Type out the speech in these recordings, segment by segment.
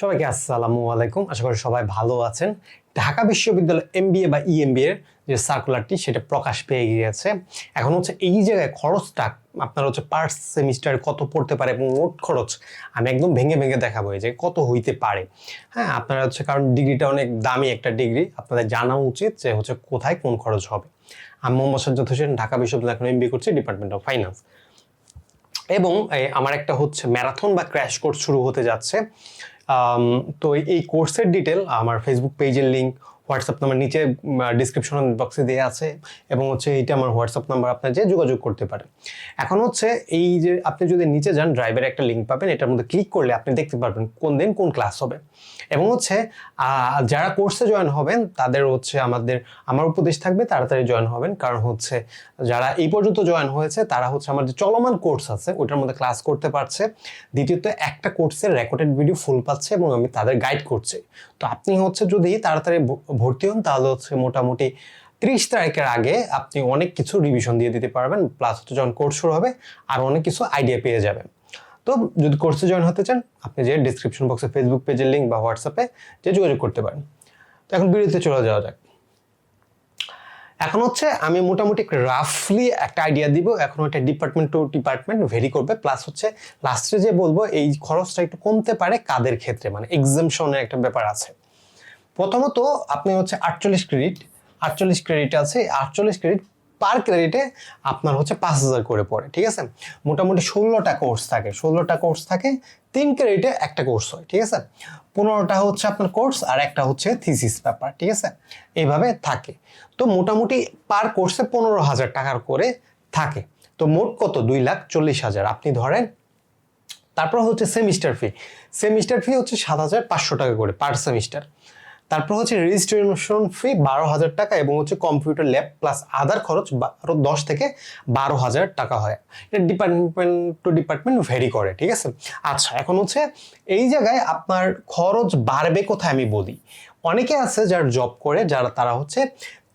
সবাইকে আসসালামু আলাইকুম। আশা করি সবাই ভালো আছেন। ঢাকা বিশ্ববিদ্যালয় এমবিএ বা ইএমবিএ এর যে সার্কুলারটি সেটা প্রকাশ পেয়ে গিয়েছে। এখন হচ্ছে এই জায়গায় খরচটা আপনার হচ্ছে পার সেমিস্টার কত পড়তে পারে এবং মোট খরচ আমি একদম ভেঙে ভেঙে দেখাবো এই যে কত হইতে পারে। হ্যাঁ আপনারা হচ্ছে কারণ ডিগ্রিটা অনেক দামি একটা ডিগ্রি, আপনাদের জানা উচিত যে হচ্ছে কোথায় কোন খরচ হবে। আমি মোহাম্মদ সাজ্জাদ হোসেন, ঢাকা বিশ্ববিদ্যালয় এখন এম এমবিএ করছি ডিপার্টমেন্ট অফ ফাইন্যান্স এবং আমার একটা হচ্ছে ম্যারাথন বা ক্র্যাশ কোর্স শুরু হতে যাচ্ছে। তো এই- এই কোর্সের ডিটেল আমার ফেসবুক পেজের লিঙ্ক হোয়াটসঅ্যাপ নাম্বার নিচে ডিসক্রিপশন বক্সে দেওয়া আছে এবং হচ্ছে এইটা আমার হোয়াটসঅ্যাপ নাম্বার আপনার যে যোগাযোগ করতে পারেন। এখন হচ্ছে এই যে আপনি যদি নিচে যান ড্রাইভের একটা লিঙ্ক পাবেন, এটার মধ্যে ক্লিক করলে আপনি দেখতে পারবেন কোন দিন কোন ক্লাস হবে। এবং হচ্ছে যারা কোর্সে জয়েন হবেন, তাদের হচ্ছে আমাদের, আমার উপদেশ থাকবে তাড়াতাড়ি জয়েন হবেন। কারণ হচ্ছে যারা এই পর্যন্ত জয়েন হয়েছে, তারা হচ্ছে আমার যে চলমান কোর্স আছে ওটার মধ্যে ক্লাস করতে পারছে। দ্বিতীয়ত, একটা কোর্সের রেকর্ডেড ভিডিও ফুল পাচ্ছে এবং আমি তাদের গাইড করছি। তো আপনি হচ্ছে যদি তাড়াতাড়ি ভর্তি হন, তাহলে হচ্ছে মোটামুটি ত্রিশ তারিখের আগে আপনি অনেক কিছু রিভিশন দিয়ে দিতে পারবেন প্লাস হচ্ছে যখন কোর্স শুরু হবে, আর অনেক কিছু আইডিয়া পেয়ে যাবেন। তো যদি কোর্সে জয়েন হতে চান, আপনি যে ডিসক্রিপশন বক্সে ফেসবুক পেজের লিঙ্ক বা হোয়াটসঅ্যাপে যে যোগাযোগ করতে পারেন। তো এখন বিরতিতে চলে যাওয়া যাক। এখন হচ্ছে আমি মোটামুটি রাফলি একটা আইডিয়া দিব, এখন ওইটা ডিপার্টমেন্ট টু ডিপার্টমেন্ট ভেরি করবে প্লাস হচ্ছে লাস্টে যে বলব, এই খরচটা একটু কমতে পারে কাদের ক্ষেত্রে? মানে এক্সামশনের একটা ব্যাপার আছে। প্রথমত আপনি হচ্ছে আটচল্লিশ ক্রেডিট আটচল্লিশ ক্রেডিট আছে আটচল্লিশ ক্রেডিট পার ক্রেডিটে আপনার হচ্ছে পাঁচ হাজার করে পড়ে, ঠিক আছে? মোটামুটি ষোলোটা কোর্স থাকে, ষোলোটা কোর্স থাকে, তিন ক্রেডিটে একটা কোর্স হয়, ঠিক আছে? পনেরোটা হচ্ছে আপনার কোর্স আর একটা হচ্ছে থিসিস পেপার, ঠিক আছে? এইভাবে থাকে। তো মোটামুটি পার কোর্সে পনেরো হাজার টাকার করে থাকে। তো মোট কত? দুই লাখ চল্লিশ হাজার। আপনি ধরেন, তারপর হচ্ছে সেমিস্টার ফি। সেমিস্টার ফি হচ্ছে সাত হাজার পাঁচশো টাকা করে পার সেমিস্টার। তারপর হচ্ছে রেজিস্ট্রেশন ফি বারো হাজার টাকা এবং হচ্ছে কম্পিউটার ল্যাব প্লাস আদার খরচ আরও দশ থেকে বারো হাজার টাকা হয়। এটা ডিপার্টমেন্ট টু ডিপার্টমেন্ট ভেরি করে, ঠিক আছে? আচ্ছা এখন হচ্ছে এই জায়গায় আপনার খরচ বাড়বে কোথায় আমি বলি? অনেকে আছে যারা জব করে, যারা তারা হচ্ছে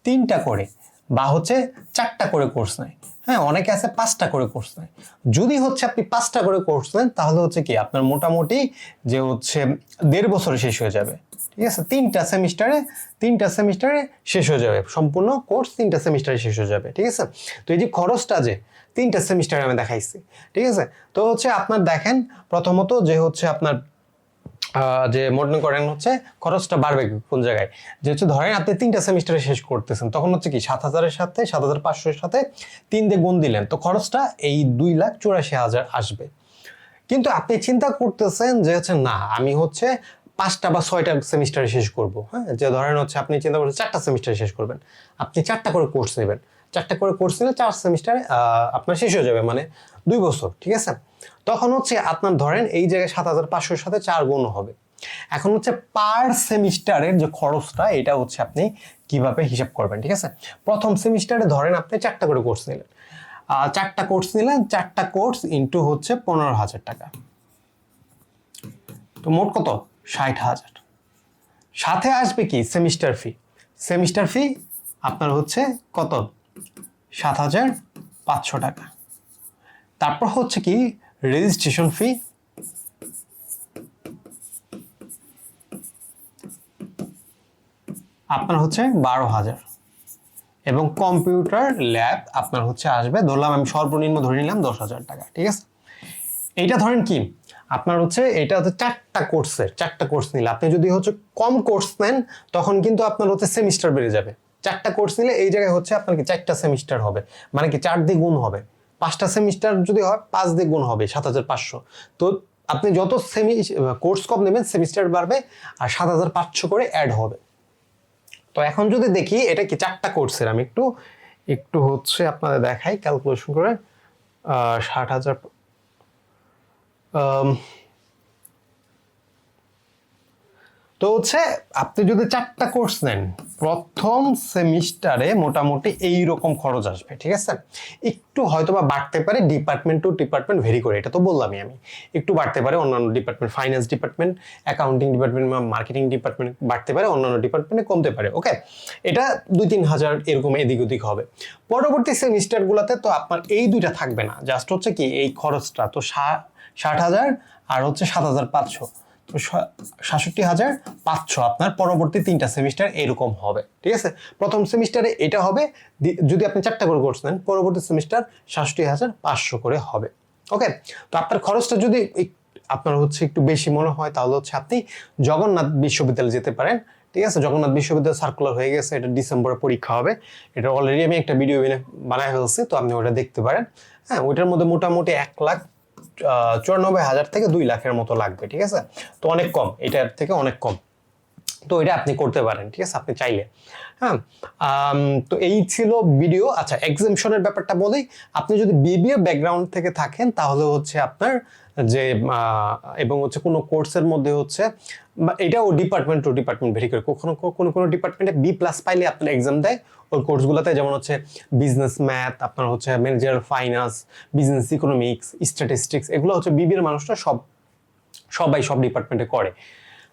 তিনটা করে বা হচ্ছে চারটা করে কোর্স নেয়। হ্যাঁ অনেকে আছে পাঁচটা করে কোর্স নেয়। যদি হচ্ছে আপনি পাঁচটা করে কোর্স নেন, তাহলে হচ্ছে কি, আপনার মোটামুটি যে হচ্ছে দেড় বছরে শেষ হয়ে যাবে। ঠিক আছে? তিনটা সেমিস্টারে তিনটা সেমিস্টারে শেষ হয়ে যাবে। সম্পূর্ণ কোর্স তিনটা সেমিস্টারে শেষ হয়ে যাবে। ঠিক আছে? তো এই যে খরচটা যে, তিনটা সেমিস্টারে আমি দেখাইছি। ঠিক আছে? তো হচ্ছে আপনার দেখেন, প্রথমত যে হচ্ছে আপনার যে মনে করেন হচ্ছে খরচটা বাড়বে কোন জায়গায়? যে হচ্ছে ধরেন আপনি তিনটা সেমিস্টারে শেষ করতেছেন, তখন হচ্ছে কি সাত হাজারের সাথে, সাত হাজার পাঁচশোর সাথে তিন দিয়ে গুণ দিলেন। তো খরচটা এই দুই লাখ চুরাশি হাজার আসবে। কিন্তু আপনি চিন্তা করতেছেন যে হচ্ছে না, আমি হচ্ছে পাঁচটা বা ছয়টা সেমিস্টারে শেষ করব হ্যাঁ? যে ধরেন হচ্ছে আপনি চিন্তা করছেন চারটা সেমিস্টারে শেষ করবেন। আপনি চারটা করে কোর্স নেবেন। চারটা করে কোর্স নিলে চার সেমিস্টারে আপনার শেষ হয়ে যাবে মানে দুই বছর, ঠিক আছে? তখন হচ্ছে আপনার ধরেন এই জায়গায় সাত হাজার পাঁচশোর সাথে চার গুণ হবে। এখন হচ্ছে পার সেমিস্টারের যে খরচটা, এটা হচ্ছে আপনি কীভাবে হিসাব করবেন, ঠিক আছে? প্রথম সেমিস্টারে ধরেন আপনি চারটা করে কোর্স নিলেন। চারটা কোর্স নিলেন, চারটা কোর্স ইন্টু হচ্ছে পনেরো হাজার টাকা। তো মোট কত? ষাট হাজার। সাথে আসবে কি? সেমিস্টার ফি সেমিস্টার ফি আপনার হচ্ছে কত? সাত হাজার পাঁচশো টাকা। তারপর হচ্ছে কি রেজিস্ট্রেশন ফি আপনার হচ্ছে বারো হাজার। এবং কম্পিউটার ল্যাব আপনার হচ্ছে আসবে, ধরলাম আমি সর্বনিম্ন ধরে নিলাম দশ হাজার টাকা, ঠিক আছে? এইটা ধরেন কি, আপনার হচ্ছে এটা হচ্ছে চারটা কোর্সের চারটা কোর্স নিলে। আপনি যদি হচ্ছে কম কোর্স নেন, তখন কিন্তু আপনার হচ্ছে সেমিস্টার বেড়ে যাবে। চারটা কোর্স নিলে এই জায়গায় হচ্ছে আপনার কি চারটা সেমিস্টার হবে। মানে কি চার দিয়ে গুণ হবে। পাঁচটা সেমিস্টার যদি হয়, পাঁচ দিয়ে গুণ হবে, সাত হাজার পাঁচশো। তো আপনি যত সেমি কোর্স কম নেবেন সেমিস্টার বাড়বে আর সাত হাজার পাঁচশো করে অ্যাড হবে। তো এখন যদি দেখি, এটা কি চারটা কোর্সের আমি একটু একটু হচ্ছে আপনাদের দেখাই ক্যালকুলেশন করে ষাট হাজার আম, তো হচ্ছে আপনি যদি চারটা কোর্স নেন, প্রথম সেমিস্টারে মোটামুটি এই রকম খরচ আসবে, ঠিক আছে? একটু হয়তো বা বাড়তে পারে ডিপার্টমেন্ট টু ডিপার্টমেন্ট ভেরি করে, এটা তো বললামই আমি। একটু বাড়তে পারে, অন্যান্য department finance department accounting department বা মার্কেটিং ডিপার্টমেন্ট বাড়তে পারে, অন্যান্য ডিপার্টমেন্টে কমতে পারে ওকে এটা দুই তিন হাজার এরকম এদিক ওদিক হবে। পরবর্তী সেমিস্টারগুলোতে তো আপনার এই দুইটা থাকবে না জাস্ট হচ্ছে কি এই খরচটা, তো ষাট হাজার আর হচ্ছে সাত হাজার পাঁচশো। সাতষট্টি হাজার পাঁচশো। আপনার পরবর্তী তিনটা সেমিস্টার এরকম হবে। ঠিক আছে? প্রথম সেমিস্টারে এটা হবে যদি আপনি চারটা করে কোর্স নেন, পরবর্তী সেমিস্টার সাতষট্টি হাজার পাঁচশো করে হবে। ওকে তো আপনার খরচটা যদি আপনার হচ্ছে একটু বেশি মনে হয়, তাহলে হচ্ছে আপনি জগন্নাথ বিশ্ববিদ্যালয়ে যেতে পারেন। ঠিক আছে? জগন্নাথ বিশ্ববিদ্যালয় সার্কুলার হয়ে গেছে, এটা ডিসেম্বরে পরীক্ষা হবে। এটা অলরেডি আমি একটা ভিডিও বানায় ফেলছি, তো আপনি ওটা দেখতে পারেন। হ্যাঁ ওইটার মধ্যে মোটামুটি এক লাখ চুরানব্বই হাজার থেকে দুই লাখের মতো লাগবে, ঠিক আছে? তো অনেক কম, এটার থেকে অনেক কম। তো এটা আপনি করতে পারেন, ঠিক আছে? আপনি চাইলে। হ্যাঁ? তো এই ছিল ভিডিও আচ্ছা এক্সামশনের ব্যাপারটা বলেই আপনি যদি বিবিএ ব্যাকগ্রাউন্ড থেকে থাকেন, তাহলে হচ্ছে আপনার যে এবং হচ্ছে কোনো কোর্সের মধ্যে হচ্ছে, বা এটাও ডিপার্টমেন্ট টু ডিপার্টমেন্ট ভেরি করে। কখনো কোনো কোনো ডিপার্টমেন্টে বি প্লাস পাইলে আপনার এক্সাম দেয়, ওই কোর্সগুলোতে যেমন হচ্ছে বিজনেস ম্যাথ আপনার হচ্ছে manager finance business economics statistics এগুলো হচ্ছে বিবির মানুষরা সব, সবাই সব ডিপার্টমেন্টে করে।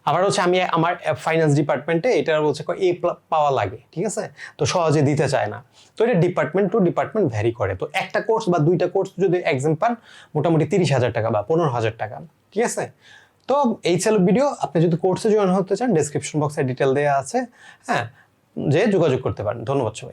আবার হচ্ছে আমি আমার ফাইন্যান্স ডিপার্টমেন্টে এটার হচ্ছে এ পাওয়া লাগে, ঠিক আছে? তো সহজে দিতে চায় না। তো এটা ডিপার্টমেন্ট টু ডিপার্টমেন্ট ভ্যারি করে। তো একটা কোর্স বা দুইটা কোর্স যদি এক্সাম পান, মোটামুটি তিরিশ হাজার টাকা বা পনেরো হাজার টাকা, ঠিক আছে? তো এই ছিল ভিডিও আপনি যদি কোর্সে জয়েন হতে চান ডিসক্রিপশন বক্সে ডিটেল দেওয়া আছে। হ্যাঁ যে যোগাযোগ করতে পারেন। ধন্যবাদ সবাই